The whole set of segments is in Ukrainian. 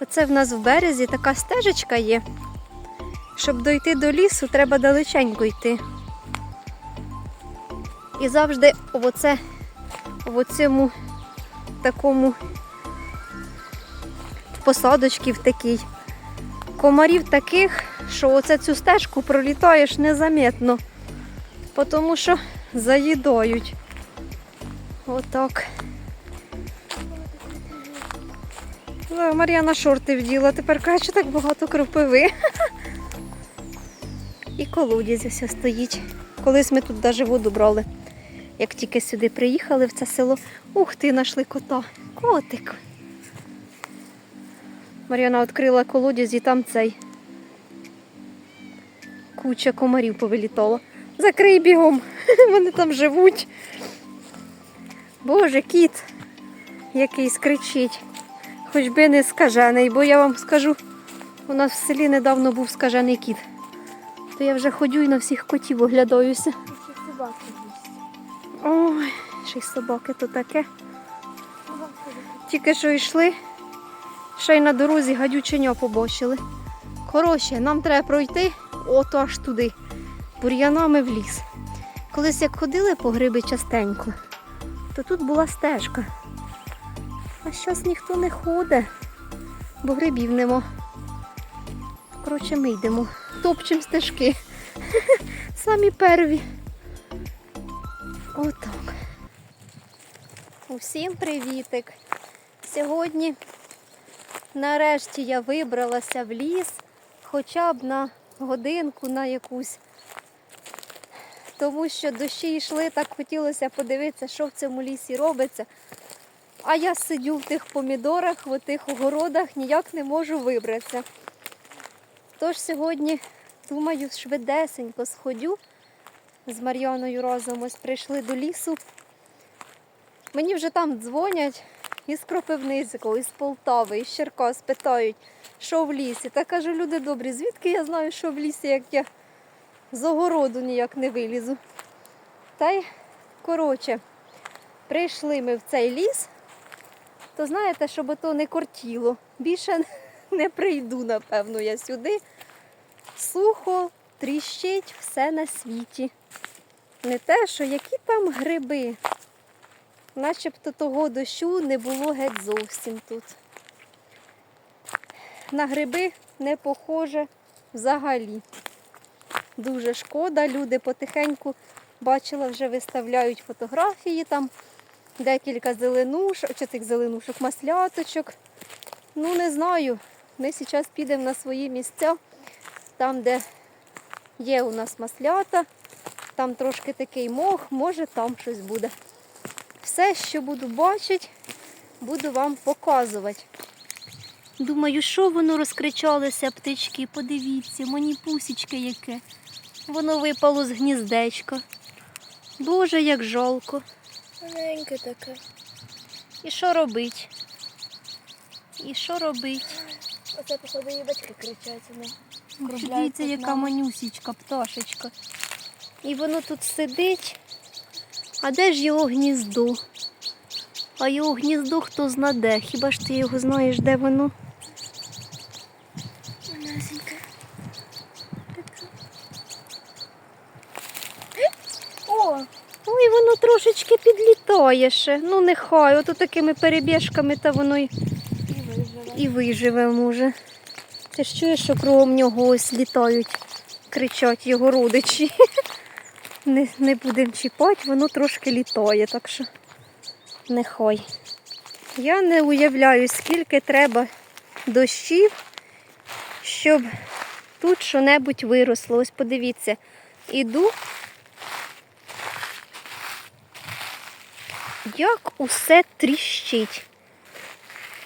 Оце в нас в березі така стежечка є. Щоб дойти до лісу, треба далеченько йти. І завжди в оце, оцьому такому посадочці в такій. Комарів таких, що оце цю стежку пролітаєш незаметно, тому що заїдають. Отак. Мар'яна шорти вділа, тепер каже, так багато кропиви. І колодязь ось стоїть. Колись ми тут навіть воду брали. Як тільки сюди приїхали в це село, ух ти, знайшли кота. Котик. Мар'яна відкрила колодязь і там цей. Куча комарів повилітала. Закрий бігом, вони там живуть. Боже, кіт якийсь кричить. Хоч би не скажений, бо я вам скажу, у нас в селі недавно був скажений кіт. То я вже ходю і на всіх котів оглядаюся. Ой, ще й собаки то таке. Тільки що йшли, ще й на дорозі гадюченя побачили. Коротше, нам треба пройти ото аж туди, бур'янами в ліс. Колись як ходили по гриби частенько, то тут була стежка. А зараз ніхто не ходить, бо грибів нема. Коротше, ми йдемо, топчемо стежки. Самі перві. Отак. Усім привітик! Сьогодні нарешті я вибралася в ліс хоча б на годинку на якусь. Тому що дощі йшли, так хотілося подивитися, що в цьому лісі робиться. А я сидю в тих помідорах, в тих огородах, ніяк не можу вибратися. Тож сьогодні, думаю, швидесенько сходю з Мар'яною разом ось прийшли до лісу. Мені вже там дзвонять із Кропивницького, із Полтави, із Черкас питають, що в лісі. Та кажу, люди добрі, звідки я знаю, що в лісі, як я з огороду ніяк не вилізу. Та й, коротше, прийшли ми в цей ліс, то знаєте, щоб то не кортіло. Більше не прийду, напевно, я сюди. Сухо, тріщить все на світі. Не те, що які там гриби. Начебто того дощу не було геть зовсім тут. На гриби не похоже взагалі. Дуже шкода, люди потихеньку бачила, вже виставляють фотографії там, декілька зеленушок, чи цих зеленушок, масляточок. Ну, не знаю. Ми зараз підемо на свої місця, там, де є у нас маслята, там трошки такий мох, може там щось буде. Все, що буду бачити, буду вам показувати. Думаю, що воно розкричалося, птички, подивіться, мені пусічки яке. Воно випало з гніздечка. Боже, як жалко. Маленьке таке. І що робить? І що робить? Оце походу її батьки кричать. Вони. Дивіться, яка манюсічка, пташечка. І воно тут сидить. А де ж його гніздо? А його гніздо хто знаде? Хіба ж ти його знаєш, де воно? Малесеньке. О! Ой, воно трошечки підлітає ще. Ну нехай, ото такими перебіжками та воно й, І виживе. може. Ти ж чуєш, що кругом нього ось літають, кричать його родичі. Не, не будемо чіпати, воно трошки літає, так що нехай. Я не уявляю, скільки треба дощів, щоб тут що-небудь виросло. Ось подивіться, іду Як усе тріщить.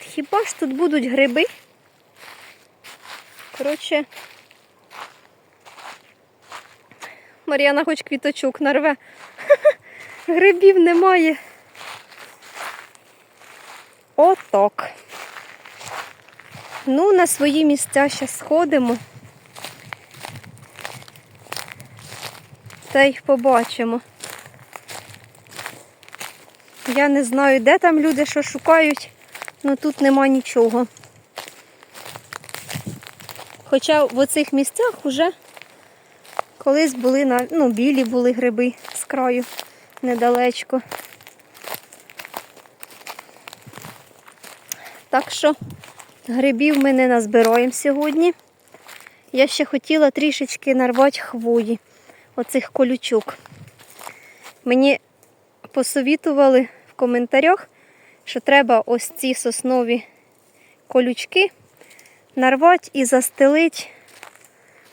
Хіба ж тут будуть гриби? Коротше, Мар'яна хоч квіточок нарве. Грибів немає. Отак. Ну, на свої місця ще сходимо. Та й побачимо. Я не знаю, де там люди що шукають, але тут нема нічого. Хоча в оцих місцях вже колись були на, ну, білі були гриби з краю недалечко. Так що грибів ми не назбираємо сьогодні. Я ще хотіла трішечки нарвати хвої, оцих колючок. Мені посовітували в коментарях, що треба ось ці соснові колючки нарвати і застелити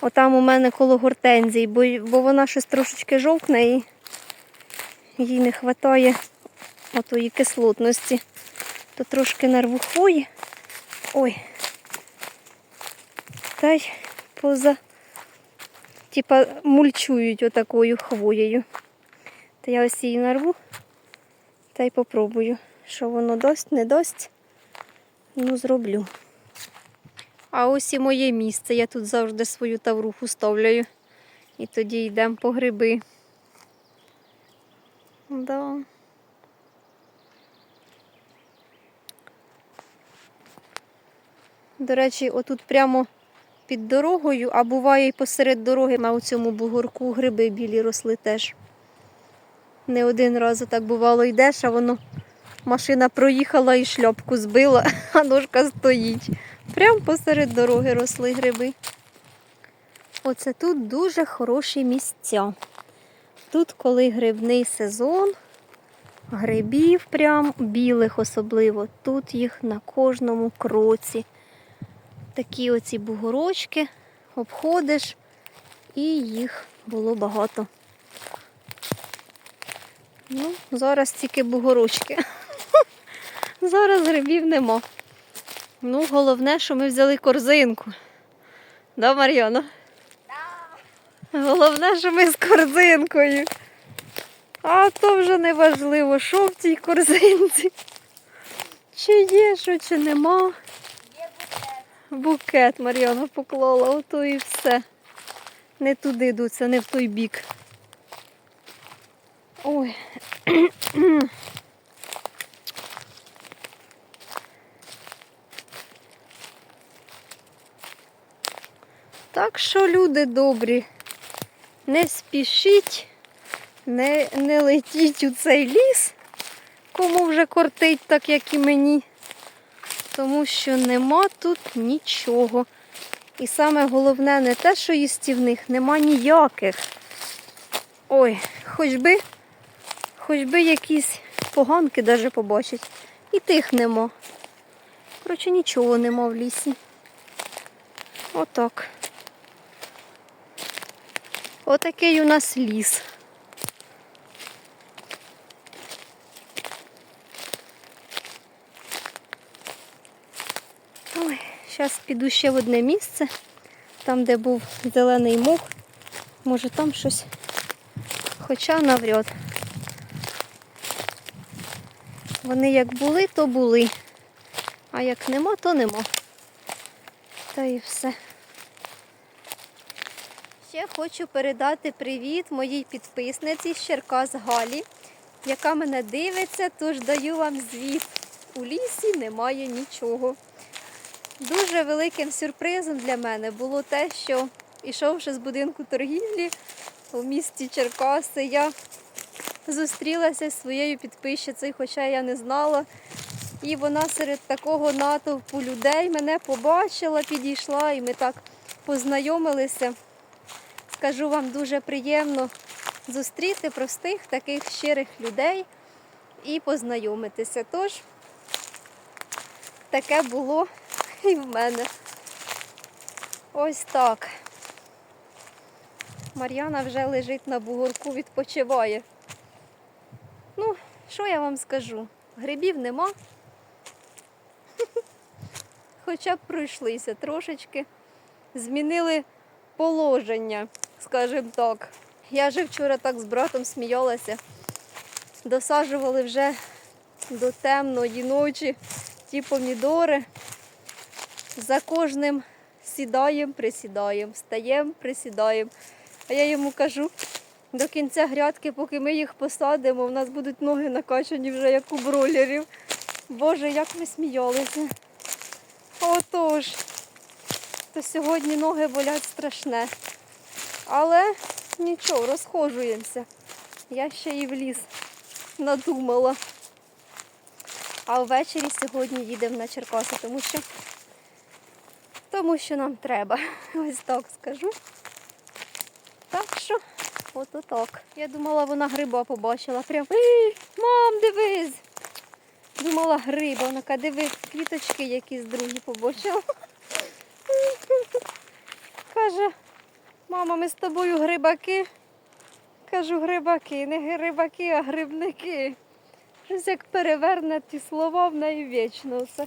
отам у мене коло гортензії, бо, бо вона щось трошечки жовкне і їй не вистачає отої кислотності. То трошки нарву. Ой. Та й поза, типа мульчують отакою хвоєю. Та я ось її нарву та й попробую, що воно дасть, не дасть. Ну, зроблю. А ось і моє місце. Я тут завжди свою тавруху ставляю. І тоді йдемо по гриби. Да. До речі, отут прямо під дорогою, а буває і посеред дороги на цьому бугорку гриби білі росли теж. Не один раз так бувало йдеш, а воно машина проїхала і шльопку збила, а ножка стоїть. Прямо посеред дороги росли гриби. Оце тут дуже хороші місця. Тут, коли грибний сезон, грибів прям білих особливо, тут їх на кожному кроці. Такі оці бугорочки обходиш, і їх було багато. Ну, зараз тільки бугорочки. Зараз грибів нема. Ну, головне, що ми взяли корзинку. Да, Мар'яна? Головне, що ми з корзинкою. А то вже не важливо, що в цій корзинці. Чи є, що, чи нема. Є Букет Букет Мар'яна поклала, ото і все. Не туди дуться, не в той бік. Ой. Так що, люди добрі, не спішіть, не, не летіть у цей ліс, кому вже кортить, так як і мені, тому що нема тут нічого. І саме головне не те, що їстівних, нема ніяких. Ой, хоч би, хоч би якісь поганки даже побачить. І тих нема. Коротше, нічого нема в лісі. Отак. Отакий у нас ліс. Ой, зараз піду ще в одне місце, там, де був зелений мох. Може там щось. Хоча навряд. Вони як були, то були. А як нема, то нема. Та і все. Ще хочу передати привіт моїй підписниці з Черкас Галі, яка мене дивиться, тож даю вам звіт. У лісі немає нічого. Дуже великим сюрпризом для мене було те, що ішовши з будинку торгівлі у місті Черкаси, я зустрілася зі своєю підписчицею, хоча я не знала. І вона серед такого натовпу людей мене побачила, підійшла, і ми так познайомилися. Скажу вам дуже приємно зустріти простих таких щирих людей і познайомитися. Тож таке було і в мене. Ось так. Мар'яна вже лежить на бугорку, відпочиває. Що я вам скажу? Грибів нема. Хоча б пройшлися трошечки. Змінили положення, скажімо так. Я же вчора так з братом сміялася. Досаджували вже до темної ночі ті помідори. За кожним сідаємо, присідаємо, встаємо, присідаємо. А я йому кажу, до кінця грядки, поки ми їх посадимо, у нас будуть ноги накачані вже як у бройлерів. Боже, як ми сміялися. Отож. то сьогодні ноги болять страшне. Але нічого, розхожуємося. Я ще і в ліс надумала. А ввечері сьогодні їдемо на Черкаси, тому що, тому що нам треба. Ось так скажу. Так що. Я думала, вона гриба побачила. Прям, мам, дивись! Думала гриба, вона каже, диви, квіточки якісь другі побачила. Каже, мама, ми з тобою грибаки. Кажу, грибаки, не грибаки, а грибники. Щось як переверне ті слова в неї вічно все.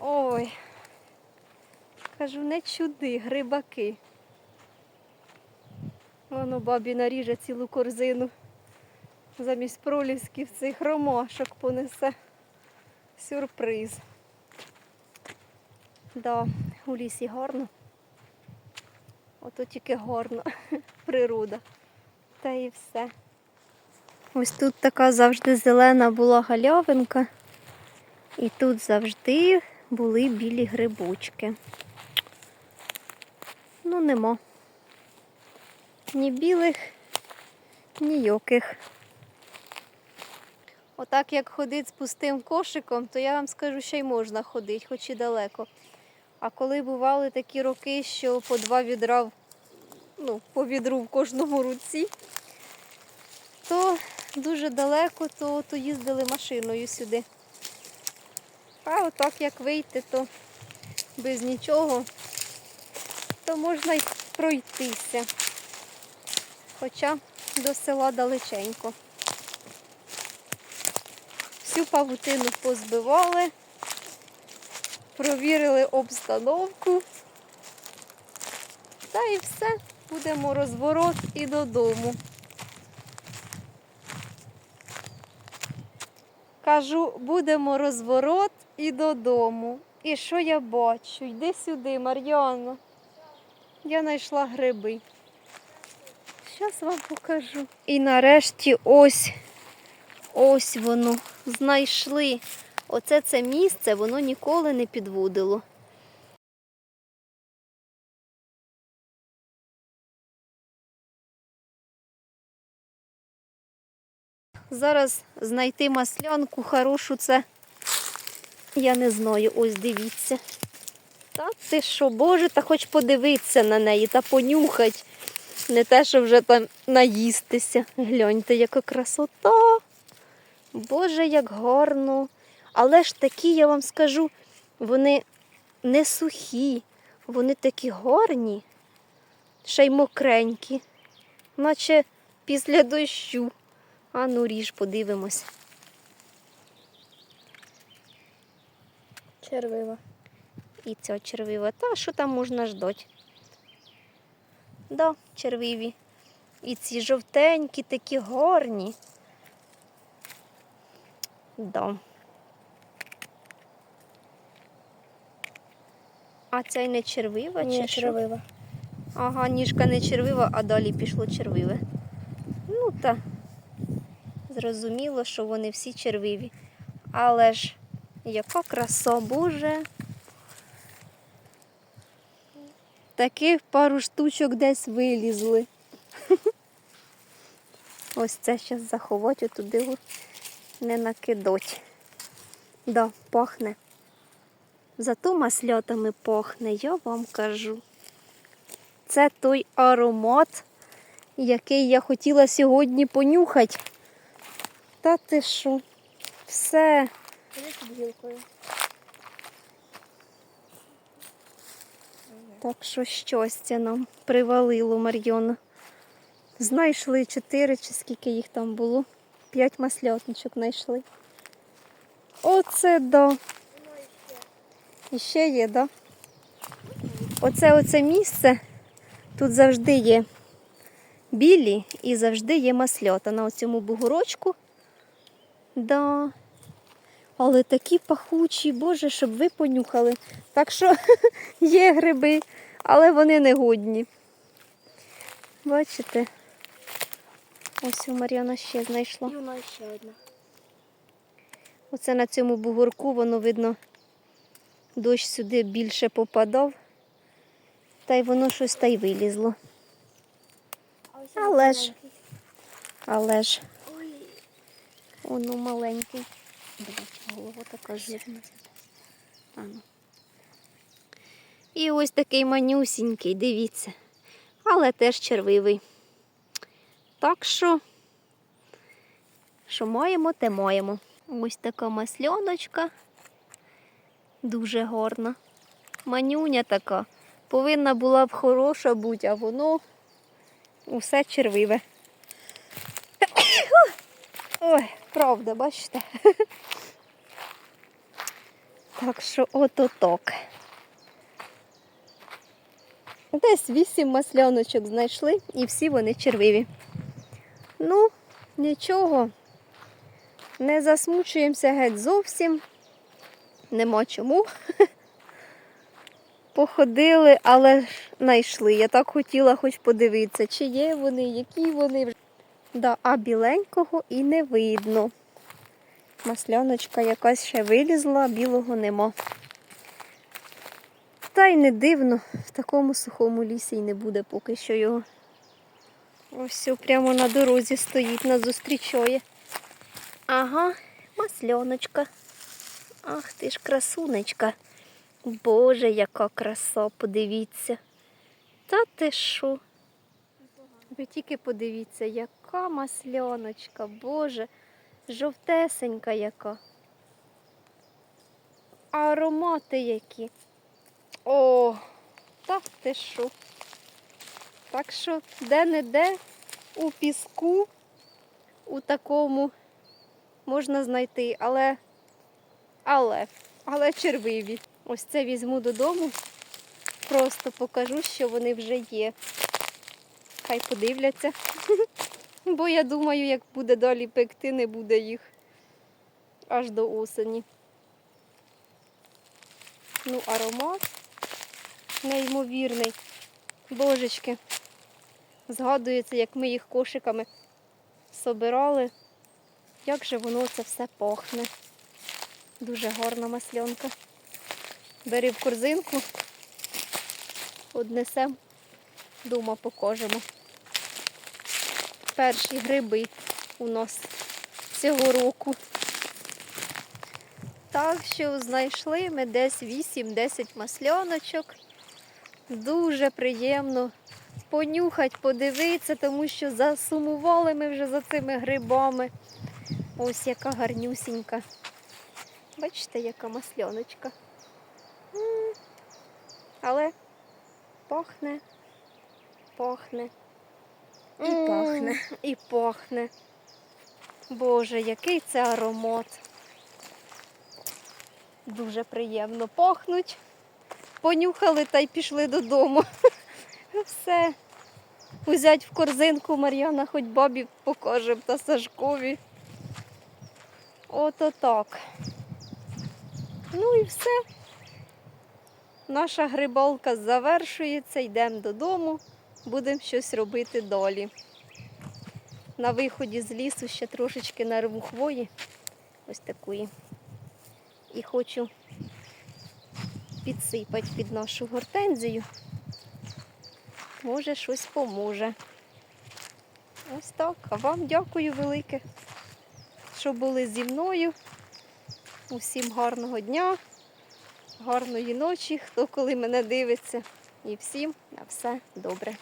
Ой. Кажу, не чуди, грибаки. Воно бабі наріже цілу корзину. Замість пролісків цих ромашок понесе. Сюрприз. Да, у лісі гарно. Ото тільки гарно. Природа. Та і все. Ось тут така завжди зелена була галявинка. І тут завжди були білі грибочки. Ну, нема. Ні білих, ніяких. Отак як ходить з пустим кошиком, то я вам скажу, ще й можна ходити, хоч і далеко. А коли бували такі роки, що по два відра, ну, по відру в кожному руці, то дуже далеко, то, то їздили машиною сюди. А отак як вийти, то без нічого, то можна й пройтися. Хоча до села далеченько. Всю павутину позбивали, провірили обстановку. Та і все. Будемо розворот і додому. Кажу, будемо розворот і додому. І що я бачу? Йди сюди, Мар'яно. Я знайшла гриби. Зараз вам покажу. І нарешті ось, ось воно. Знайшли. Оце це місце, воно ніколи не підводило. Зараз знайти маслянку хорошу це. Я не знаю, ось дивіться. Та ти що, Боже, та хоч подивитися на неї та понюхать. Не те, що вже там наїстися. Гляньте, яка красота. Боже, як гарно. Але ж такі, я вам скажу, вони не сухі, вони такі гарні, ще й мокренькі, наче після дощу. А ну ріж, подивимось. Червива. І ця червива. Та що там можна ждати? Да, червиві. І ці жовтенькі, такі гарні. Да. А ця й не червива, Ні, чи що? червива. Ага, ніжка не червива, а далі пішло червиве. Ну та зрозуміло, що вони всі червиві. Але ж яка краса, Боже. Таких пару штучок десь вилізли. Ось це зараз заховати туди не накидать. Да, пахне. Зато маслятами пахне, я вам кажу. Це той аромат, який я хотіла сьогодні понюхати. Та ти що? Все. Іди під гілкою. Так що щастя нам привалило Мар'йона. Знайшли чотири чи скільки їх там було. П'ять маслятничок знайшли. Оце да. І ще є, да? Оце оце місце. Тут завжди є білі і завжди є маслята на оцьому бугорочку. Да. Але такі пахучі, боже, щоб ви понюхали. Так що є гриби, але вони не годні. Бачите? Ось у Мар'яна ще знайшла. І вона ще одна. Оце на цьому бугорку воно видно, дощ сюди більше попадав Та й воно щось та й вилізло. Але ж. Але ж воно маленький. Бачу, голова така жирна. Ну. І ось такий манюсінький, дивіться. Але теж червивий. Так що, що маємо, те маємо. Ось така масльоночка. Дуже гарна. Манюня така. Повинна була б хороша бути, а воно усе червиве. Ой, правда, бачите? Так що ото так. Десь вісім масляночок знайшли і всі вони червиві. Ну, нічого. Не засмучуємося геть зовсім. Нема чому. Походили, але ж знайшли. Я так хотіла хоч подивитися, чи є вони, які вони. Да, а біленького і не видно. Масляночка якась ще вилізла, білого нема. Та й не дивно, в такому сухому лісі й не буде поки що його. Ось прямо на дорозі стоїть, нас зустрічає. Ага, масляночка. Ах ти ж красунечка. Боже, яка краса, подивіться. Та ти що? Ви тільки подивіться, яка масляночка, Боже, жовтесенька яка. Аромати які. О, та ти що. Так що де-не-де у піску, у такому можна знайти, але, але, але червиві. Ось це візьму додому, просто покажу, що вони вже є. Хай подивляться. Бо я думаю, як буде далі пекти, не буде їх аж до осені. Ну, аромат неймовірний. Божечки. Згадується, як ми їх кошиками собирали. Як же воно це все пахне. Дуже гарна маслянка. Бери в корзинку, однесемо, дома покажемо. Перші гриби у нас цього року. Так що знайшли ми десь 8-10 масляночок. Дуже приємно понюхати, подивитися, тому що засумували ми вже за цими грибами. Ось яка гарнюсінька. Бачите, яка масляночка. Але пахне, пахне. І пахне. І пахне. Боже, який це аромат. Дуже приємно пахнуть. Понюхали та й пішли додому. Все. Узять в корзинку Мар'яна, хоч бабі покажемо та Сашкові. Ото так. Ну і все. Наша грибалка завершується, йдемо додому, будемо щось робити далі. На виході з лісу ще трошечки нарву хвої, ось такої. І хочу підсипати під нашу гортензію. Може, щось поможе. Ось так. А вам дякую велике, що були зі мною. Усім гарного дня, гарної ночі, хто коли мене дивиться. І всім на все добре.